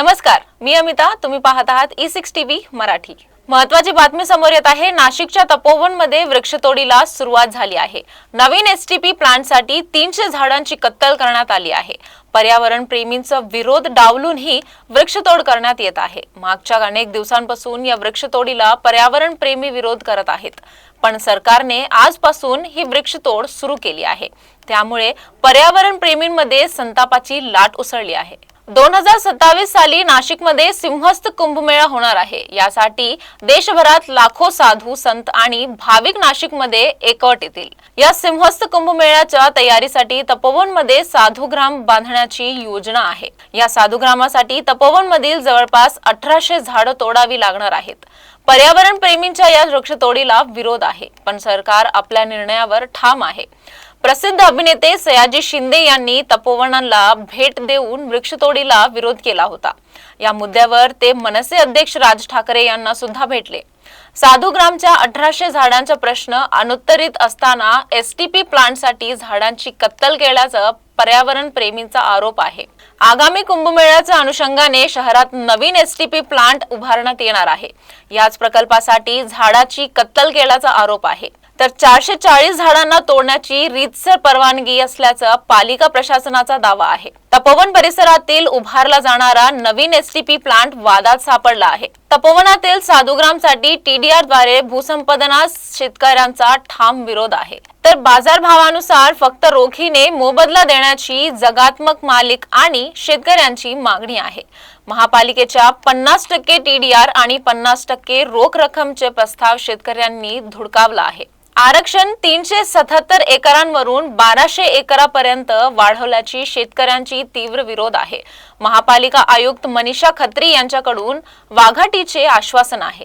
नमस्कार मी अमिता तुम्ही पाहत आहात ई सिक्स टीव्ही मराठी. महत्वाची बातमी समोर येत आहे नाशिकच्या तपोवनमध्ये वृक्षतोडीला सुरुवात झाली आहे. नवीन एच टी पी प्लांटसाठी तीनशे झाडांची कत्तल करण्यात आली आहे. पर्यावरण प्रेमींचा विरोध डावलूनही वृक्षतोड करण्यात येत आहे. मागच्या अनेक दिवसांपासून या वृक्षतोडीला पर्यावरण प्रेमी विरोध करत आहेत. पण सरकारने आजपासून ही वृक्षतोड सुरू केली आहे. त्यामुळे पर्यावरण प्रेमींमध्ये संतापाची लाट उसळली आहे. दोन हजार सत्तावीस साली नाशिकमध्ये सिंहस्थ कुंभमेळा होणार आहे. यासाठी देशभरात लाखो साधू संत आणि भाविक नाशिकमध्ये एकवट येतील. या सिंहस्थ कुंभमेळ्याच्या तयारीसाठी तपोवनमध्ये साधुग्राम बांधण्याची योजना आहे. या साधुग्रामासाठी तपोवनमधील जवळपास अठराशे झाडं तोडावी लागणार आहेत. पर्यावरण प्रेमींच्या या वृक्षतोडीला विरोध आहे पण सरकार आपल्या निर्णयावर ठाम आहे. प्रसिद्ध अभिनेते सयाजी शिंदे यांनी तपोवनाला भेट देऊन वृक्षतोडीला विरोध केला होता. या मुद्द्यावर ते मनसे अध्यक्ष राज ठाकरे यांना सुद्धा भेटले. साधुग्रामच्या अठराशे झाडांचा प्रश्न अनुत्तरित असताना एसटीपी प्लांटसाठी झाडांची कत्तल केल्याचं पर्यावरण प्रेमींचा आरोप आहे. आगामी कुंभमेळ्याच्या अनुषंगाने शहरात नवीन एसटीपी प्लांट उभारण्यात येणार आहे. याच प्रकल्पासाठी झाडाची कत्तल केल्याचा आरोप आहे. तर चारशे चाळीस झाडांना तोडण्याची रीतसर परवानगी असल्याचा पालिका प्रशासनाचा दावा आहे. तपोवन परिसरातील उभारला जाणारा नवीन एसटीपी प्लांट वादात सापडला आहे. तपोवनातील साधुग्रामसाठी टीडीआरद्वारे भूसंपादनास शेतकऱ्यांचा ठाम विरोध आहे. तर बाजारभावानुसार फक्त रोखीने मोबदला देण्याची जगात्मक मालिक आणि शेतकऱ्यांची मागणी आहे. महापालिकेच्या पन्नास टक्के टीडीआर आणि पन्नास टक्के रोख रक्कमचे प्रस्ताव शेतकऱ्यांनी धुडकावला आहे. आरक्षण तीनशे सत्याहत्तर एकरांवरून बाराशे एकरापर्यंत वाढवल्याची शेतकऱ्यांची तीव्र विरोध आहे. महापालिका आयुक्त मनीषा खत्री यांच्याकडून वाघाटीचे आश्वासन आहे.